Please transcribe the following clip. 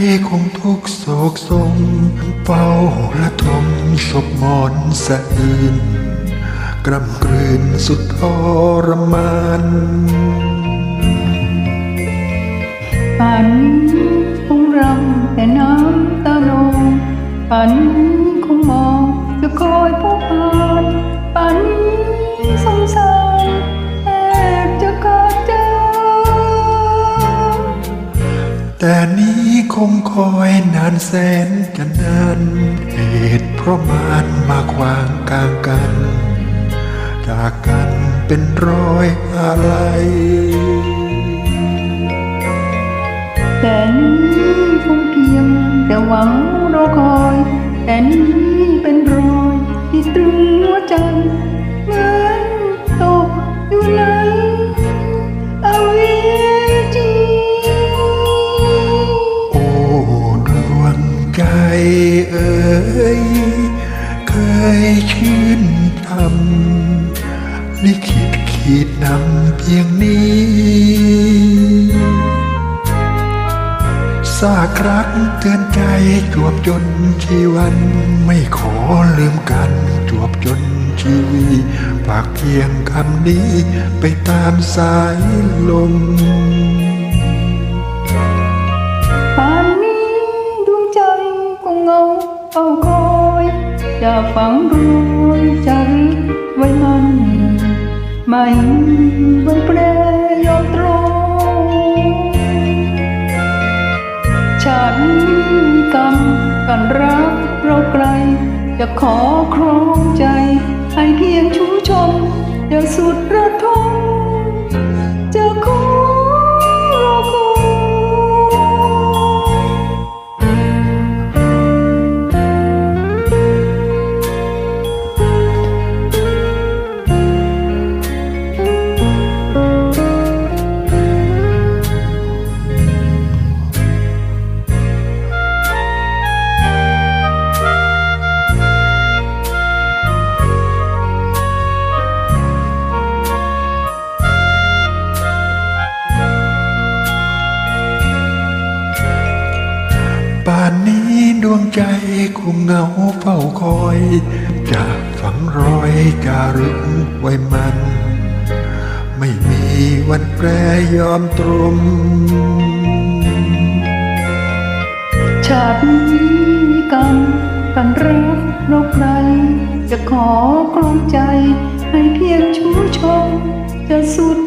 ใจคงทุกโศกทรงเฝ้าละทมศพมอนสะอื้นกรำกลืนสุดทรมานฝันคงรำแต่น้ำตาลงฝันคงมองจะคอยผู้ผ่านฝันสงสาร คงคอยนานแสนจะนานเหตุเพราะมานมาขวางกลางกัน จากกันเป็นร้อยอะไรแต่นี้คงเพียงแต่หวังรอคอย แต่นี้เป็น เอ๋ยเคยชื่นทำลิขิตขีดนำเพียงนี้ซากรักเตือนใจจวบจนชีวัน ไม่ขอลืมกันจวบจนชีวีฝากเพียงคำนี้ไปตามสายลม ฝังรอยจารึกไว้มันไม่วันแปรยอมตรงฉันกรรมกันรักเราไกล จะขอครองใจ ให้เพียงชูชมจะสุดร ดวงใจคงเหงาเฝ้าคอย จะฝังรอยจารึกไว้มัน ไม่มีวันแปรยอมตรมชาตินี้กรรมกันรักเราใครจะขอครองใจให้เพียงชูชมจะสุด